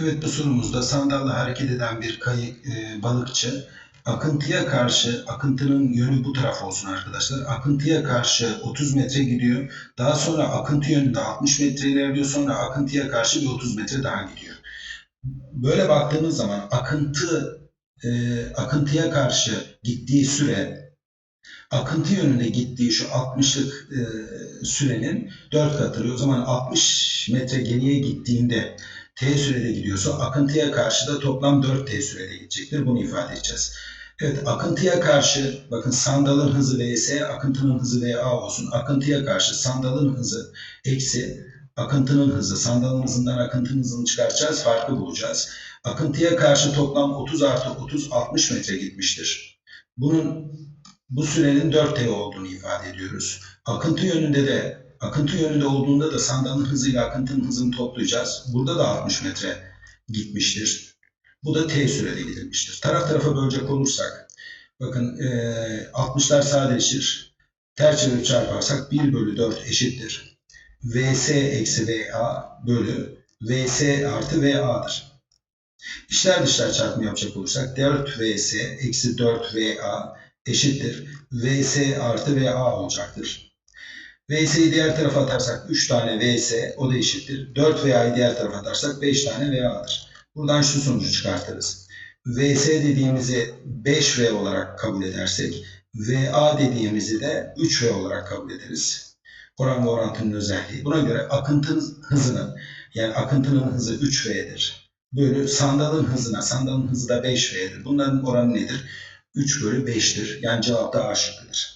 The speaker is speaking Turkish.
Evet bu sorumuzda sandalla hareket eden bir kayık e, balıkçı akıntıya karşı akıntının yönü bu taraf olsun arkadaşlar. Akıntıya karşı 30 metre gidiyor. Daha sonra akıntı yönünde 60 metre ilerliyor. Sonra akıntıya karşı bir 30 metre daha gidiyor. Böyle baktığımız zaman akıntı e, akıntıya karşı gittiği süre akıntı yönünde gittiği şu 60'lık e, sürenin 4 katıdır. O zaman 60 metre geriye gittiğinde t sürede gidiyorsa akıntıya karşı da toplam 4t sürede gidecektir. Bunu ifade edeceğiz. Evet akıntıya karşı bakın sandalın hızı vs akıntının hızı va olsun. Akıntıya karşı sandalın hızı eksi akıntının hızı. Sandalın hızından akıntının hızını çıkartacağız. Farkı bulacağız. Akıntıya karşı toplam 30 artı 30 60 metre gitmiştir. Bunun bu sürenin 4t olduğunu ifade ediyoruz. Akıntı yönünde de akıntı yönünde olduğunda da sandalın hızıyla akıntının hızını toplayacağız. Burada da 60 metre gitmiştir. Bu da t sürede gidilmiştir. Taraf tarafa bölecek olursak bakın e, 60'lar sadeleşir. Ters çevirip çarparsak 1 bölü 4 eşittir. vs eksi va bölü vs artı va'dır. İşler dışlar çarpımı yapacak olursak 4 vs eksi 4 va eşittir. vs artı va olacaktır. VS'yi diğer tarafa atarsak 3 tane VS o da eşittir. 4 VA'yı diğer tarafa atarsak 5 tane VA'dır. Buradan şu sonucu çıkartırız. VS dediğimizi 5V olarak kabul edersek VA dediğimizi de 3V olarak kabul ederiz. Oran ve orantının özelliği. Buna göre akıntı hızının yani akıntının hızı 3V'dir. Bölü sandalın hızına, sandalın hızı da 5V'dir. Bunların oranı nedir? 3 bölü 5'tir. Yani cevap da A şıkkıdır.